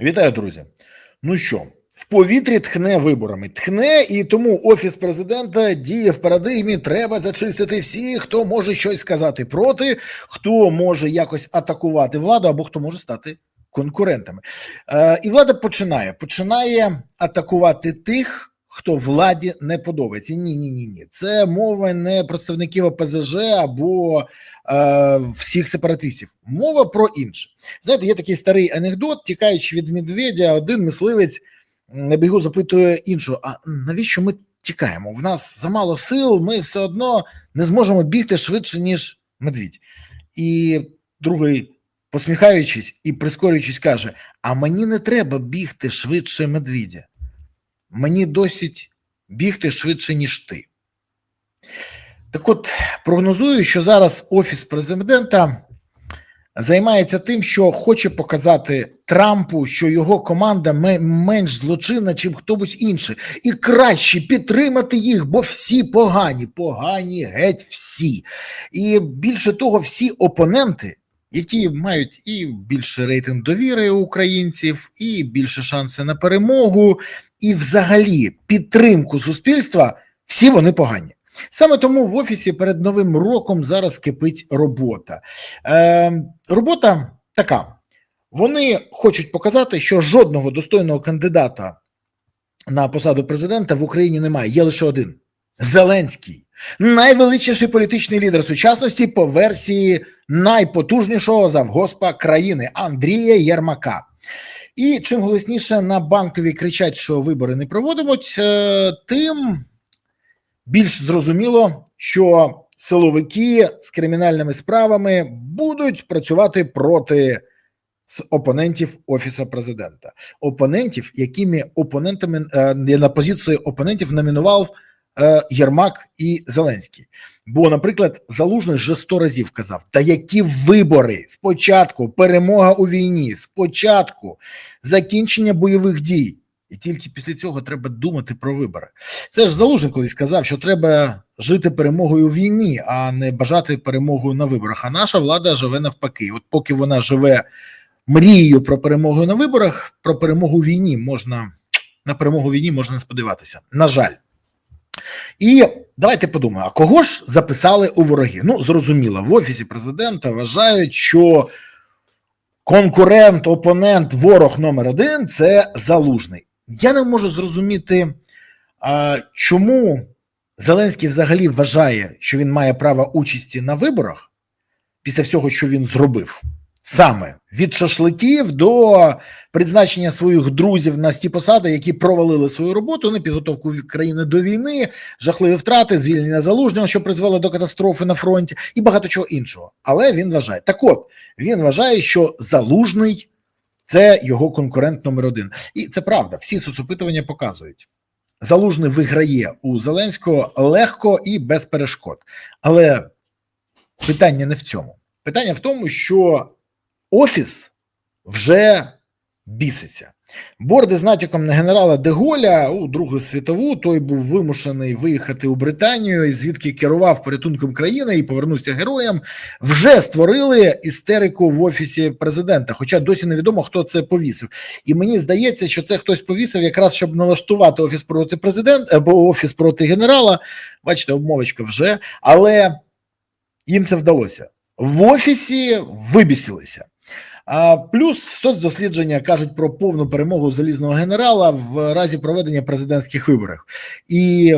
Вітаю, друзі. Ну що, в повітрі тхне виборами. Тхне, і тому офіс президента діє в парадигмі. Треба зачистити всі, хто може щось сказати проти, хто може якось атакувати владу, або хто може стати конкурентами. Е, і влада починає починає атакувати тих. Хто владі не подобається? Ні, ні, ні, ні. Це мова не представників ОПЗЖ або е, всіх сепаратистів. Мова про інше. Знаєте, є такий старий анекдот, тікаючи від медведя, один мисливець на бігу запитує іншого: а навіщо ми тікаємо? В нас замало сил, ми все одно не зможемо бігти швидше, ніж медвідь. І другий, посміхаючись і прискорюючись, каже: А мені не треба бігти швидше медвідя. Мені досить бігти швидше, ніж ти. Так от прогнозую, що зараз Офіс президента займається тим, що хоче показати Трампу, що його команда менш злочинна, чим хтось інший, і краще підтримати їх, бо всі погані, погані геть всі. І більше того, всі опоненти. Які мають і більше рейтинг довіри українців, і більше шанси на перемогу, і, взагалі, підтримку суспільства, всі вони погані. Саме тому в офісі перед новим роком зараз кипить робота. Е, Робота така: вони хочуть показати, що жодного достойного кандидата на посаду президента в Україні немає. Є лише один Зеленський, найвеличніший політичний лідер сучасності по версії найпотужнішого завгоспа країни Андрія Єрмака. І чим голосніше на банкові кричать, що вибори не проводимуть, е, тим більш зрозуміло, що силовики з кримінальними справами будуть працювати проти опонентів офіса президента, опонентів, якими опонентами е, на позиції опонентів номінував Єрмак і Зеленський. Бо, наприклад, Залужний вже сто разів казав: та які вибори спочатку перемога у війні, спочатку закінчення бойових дій. І тільки після цього треба думати про вибори. Це ж Залужний колись сказав, що треба жити перемогою у війні, а не бажати перемогою на виборах. А наша влада живе навпаки. От поки вона живе мрією про перемогу на виборах, про перемогу у війні можна на перемогу у війні можна не сподіватися. На жаль. І давайте подумаємо, а кого ж записали у вороги? Ну, зрозуміло, в офісі президента вважають, що конкурент, опонент, ворог номер один це залужний. Я не можу зрозуміти, чому Зеленський взагалі вважає, що він має право участі на виборах після всього, що він зробив. Саме від шашликів до призначення своїх друзів на ті посади, які провалили свою роботу на підготовку країни до війни, жахливі втрати, звільнення залужного, що призвело до катастрофи на фронті, і багато чого іншого. Але він вважає так, от він вважає, що залужний це його конкурент номер один, і це правда. Всі соцопитування показують. Залужний виграє у Зеленського легко і без перешкод. Але питання не в цьому. Питання в тому, що офіс вже біситься. Борди з натяком на генерала Деголя у Другу світову той був вимушений виїхати у Британію, звідки керував порятунком країни і повернувся героям. Вже створили істерику в офісі президента. Хоча досі невідомо, хто це повісив. І мені здається, що це хтось повісив, якраз щоб налаштувати офіс проти президента або офіс проти генерала. Бачите, обмовочка вже, але їм це вдалося в офісі. Вибісилися. А плюс соцдослідження кажуть про повну перемогу залізного генерала в разі проведення президентських виборів, і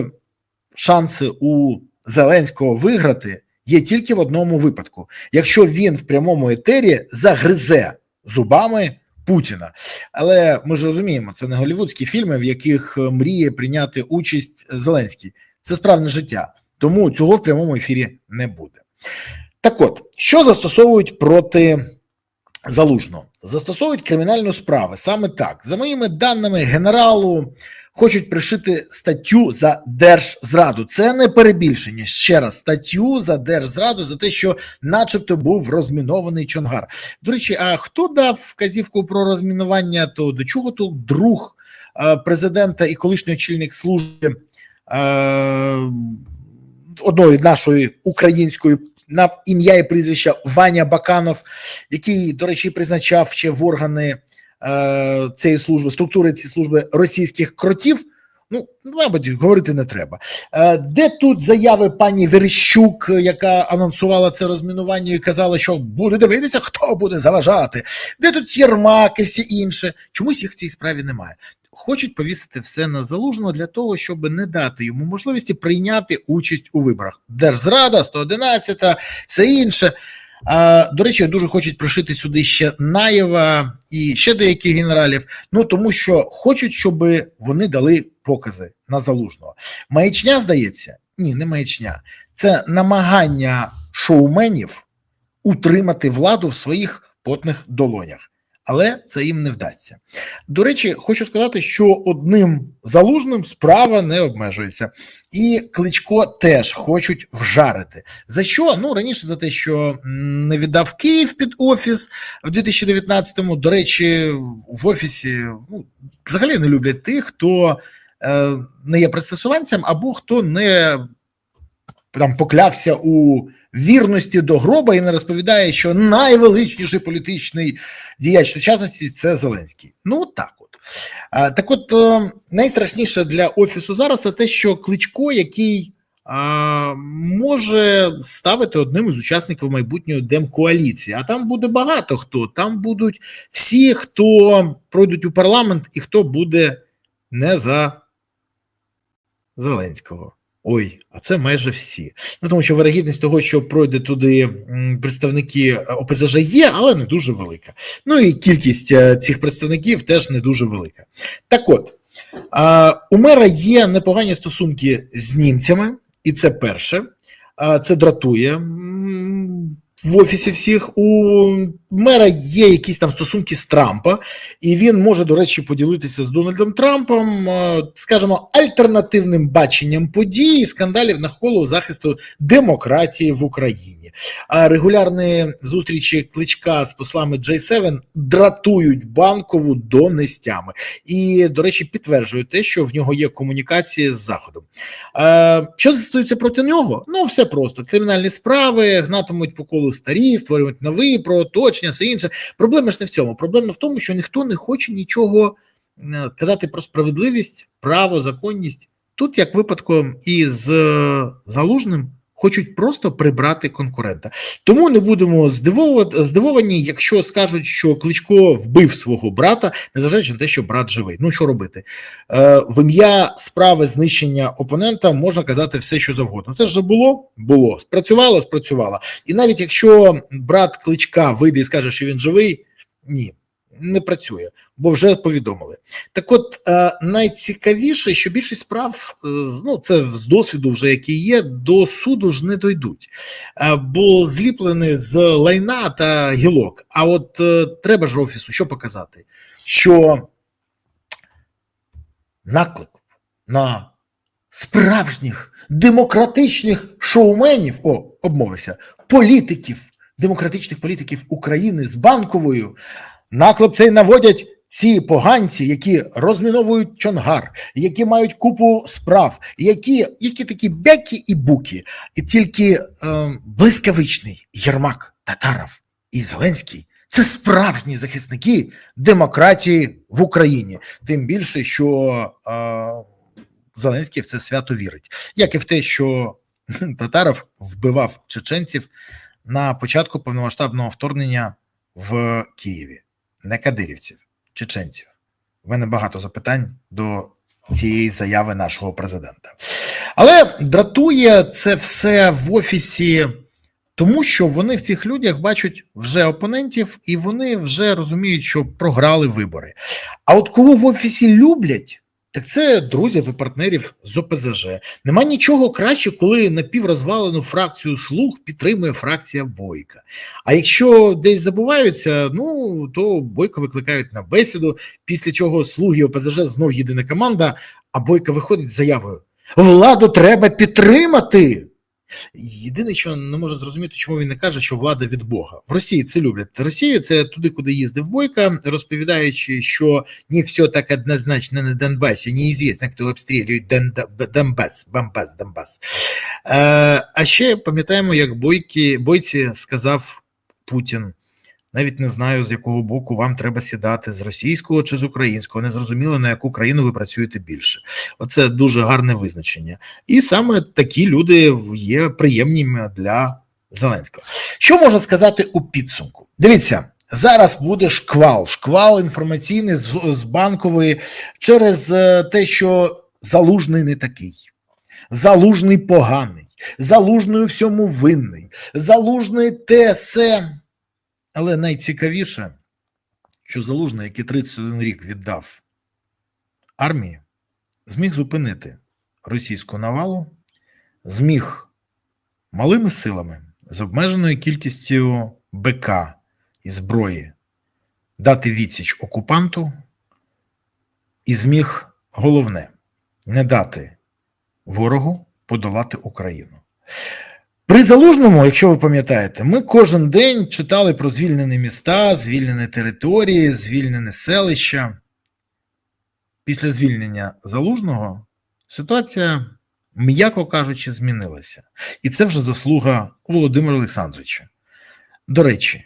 шанси у Зеленського виграти є тільки в одному випадку: якщо він в прямому етері загризе зубами Путіна. Але ми ж розуміємо, це не голівудські фільми, в яких мріє прийняти участь Зеленський. Це справне життя, тому цього в прямому ефірі не буде. Так, от що застосовують проти. Залужно застосовують кримінальну справу саме так. За моїми даними, генералу хочуть пришити статтю за держзраду. Це не перебільшення. Ще раз статтю за держзраду за те, що, начебто, був розмінований Чонгар. До речі, а хто дав вказівку про розмінування? То до чого тут друг е, президента і колишній очільник служби е, одної нашої української на ім'я і прізвище Ваня Баканов, який, до речі, призначав ще в органи е, цієї служби, структури цієї служби російських кротів. Ну, мабуть, говорити не треба. Е, Де тут заяви пані Верещук, яка анонсувала це розмінування і казала, що буде дивитися, хто буде заважати? Де тут Єрмак і всі інше? Чомусь їх в цій справі немає. Хочуть повісити все на залужного для того, щоб не дати йому можливості прийняти участь у виборах. Держзрада, 111, все інше. А, До речі, дуже хочуть пришити сюди ще Наєва і ще деяких генералів. Ну тому що хочуть, щоб вони дали покази на залужного. Маячня здається, ні, не маячня. Це намагання шоуменів утримати владу в своїх потних долонях. Але це їм не вдасться. До речі, хочу сказати, що одним залужним справа не обмежується, і кличко теж хочуть вжарити. За що? Ну раніше за те, що не віддав Київ під офіс в 2019-му. До речі, в офісі ну, взагалі не люблять тих, хто е, не є пристосуванцем, або хто не там поклявся у вірності до гроба і не розповідає, що найвеличніший політичний діяч сучасності це Зеленський. Ну так от. Так, от е, найстрашніше для офісу зараз це те, що кличко, який а, може ставити одним із учасників майбутньої демкоаліції. А там буде багато хто. Там будуть всі, хто пройдуть у парламент і хто буде не за Зеленського. Ой, а це майже всі. Ну тому що вирогідність того, що пройде туди представники ОПЗЖ є, але не дуже велика. Ну і кількість е, цих представників теж не дуже велика. Так от у мера є непогані стосунки з німцями, і це перше. Це дратує в офісі всіх. У мера є якісь там стосунки з Трампа, і він може, до речі, поділитися з Дональдом Трампом, скажімо, альтернативним баченням подій, скандалів навколо захисту демократії в Україні. А регулярні зустрічі кличка з послами J7 дратують банкову до нестями. І, до речі, підтверджують те, що в нього є комунікації з Заходом. Що застосується проти нього? Ну, все просто: кримінальні справи гнатимуть по колу старі, створюють нові про оточення, все інше. Проблема ж не в цьому. Проблема в тому, що ніхто не хоче нічого е, казати про справедливість, право, законність. Тут, як випадком, із е, залужним хочуть просто прибрати конкурента. Тому не будемо здивовані, якщо скажуть, що Кличко вбив свого брата, незважаючи на те, що брат живий. Ну що робити? Е, В ім'я справи знищення опонента можна казати все, що завгодно. Це ж було? Було. Спрацювало, спрацювало. І навіть якщо брат Кличка вийде і скаже, що він живий, ні не працює, бо вже повідомили. Так, от е, найцікавіше, що більшість справ е, ну це з досвіду, вже який є, до суду ж не дойдуть, е, бо зліплені з лайна та гілок. А от треба ж офісу що показати, що наклик на справжніх демократичних шоуменів, о, обмовився, політиків, демократичних політиків України з банковою Наклеп цей наводять ці поганці, які розміновують чонгар, які мають купу справ, які які такі бякі і буки, і тільки е, блискавичний Єрмак, Татаров і Зеленський це справжні захисники демократії в Україні. Тим більше, що е, Зеленський в це свято вірить, як і в те, що Татаров вбивав чеченців на початку повномасштабного вторгнення в Києві не кадирівців, чеченців. У мене багато запитань до цієї заяви нашого президента. Але дратує це все в офісі, тому що вони в цих людях бачать вже опонентів, і вони вже розуміють, що програли вибори. А от кого в офісі люблять, так це друзів і партнерів з ОПЗЖ. Нема нічого краще, коли напіврозвалену фракцію слуг підтримує фракція Бойка. А якщо десь забуваються, ну то Бойко викликають на бесіду, після чого слуги ОПЗЖ знов єдина команда, а Бойко виходить з заявою: владу треба підтримати. Єдине, що не можу зрозуміти, чому він не каже, що влада від Бога в Росії це люблять. Росію це туди, куди їздив Бойка, розповідаючи, що не все так однозначно на Донбасі, неізвісно, хто обстрілює Донбас, Бамбас, Донбас. Е, а ще пам'ятаємо, як бойки, бойці сказав Путін. Навіть не знаю, з якого боку вам треба сідати з російського чи з українського. Не зрозуміло, на яку країну ви працюєте більше. Оце дуже гарне визначення. І саме такі люди є приємними для Зеленського. Що можна сказати у підсумку? Дивіться. Зараз буде шквал, шквал інформаційний з, з банкової через е, те, що залужний не такий, залужний поганий, залужний у всьому винний, залужний те се. Але найцікавіше, що залужний, який 31 рік віддав армії, зміг зупинити російську навалу, зміг малими силами з обмеженою кількістю БК і зброї дати відсіч окупанту і зміг головне не дати ворогу подолати Україну. При залужному, якщо ви пам'ятаєте, ми кожен день читали про звільнені міста, звільнені території, звільнені селища. Після звільнення залужного ситуація, м'яко кажучи, змінилася. І це вже заслуга Володимира Олександровича. До речі,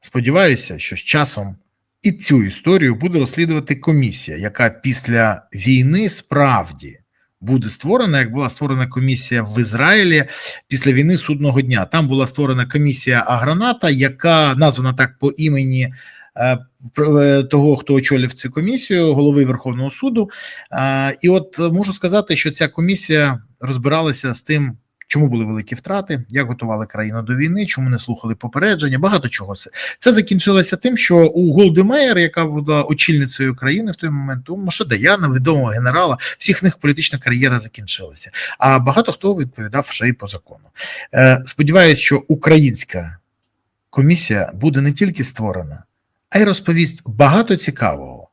сподіваюся, що з часом і цю історію буде розслідувати комісія, яка після війни справді буде створена, як була створена комісія в Ізраїлі після війни судного дня. Там була створена комісія Аграната, яка названа так по імені е, того, хто очолив цю комісію, голови Верховного суду. Е, І от можу сказати, що ця комісія розбиралася з тим. Чому були великі втрати, як готували країну до війни, чому не слухали попередження? Багато чого це це закінчилося тим, що у Голдемеєр, яка була очільницею країни в той момент, у Машадаяна, відомого генерала, всіх них політична кар'єра закінчилася. А багато хто відповідав вже й по закону. Е, Сподіваюсь, що українська комісія буде не тільки створена, а й розповість багато цікавого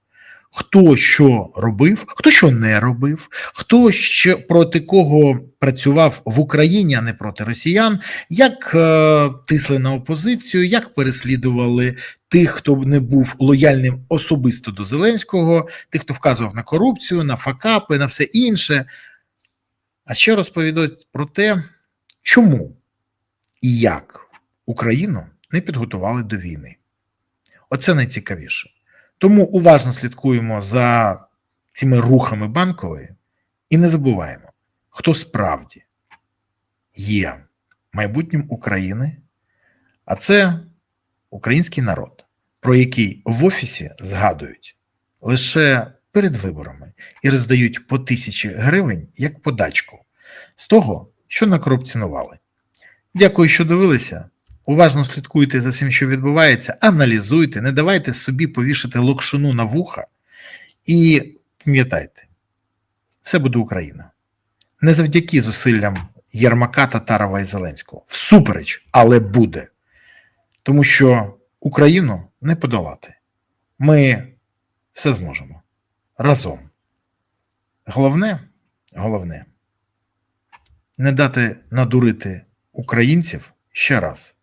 хто що робив, хто що не робив, хто ще проти кого працював в Україні, а не проти росіян, як е, тисли на опозицію, як переслідували тих, хто не був лояльним особисто до Зеленського, тих, хто вказував на корупцію, на факапи, на все інше. А ще розповідають про те, чому і як Україну не підготували до війни. Оце найцікавіше. Тому уважно слідкуємо за цими рухами банкової і не забуваємо, хто справді є майбутнім України, а це український народ, про який в офісі згадують лише перед виборами і роздають по тисячі гривень як подачку з того, що накорупціонували. Дякую, що дивилися. Уважно слідкуйте за всім, що відбувається, аналізуйте, не давайте собі повішати локшину на вуха і пам'ятайте, все буде Україна. Не завдяки зусиллям Єрмака, Татарова і Зеленського. Всупереч, але буде. Тому що Україну не подолати. Ми все зможемо разом. Головне, головне не дати надурити українців ще раз.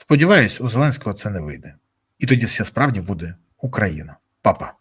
Сподіваюсь, у Зеленського це не вийде. І тоді все справді буде Україна. Па-па.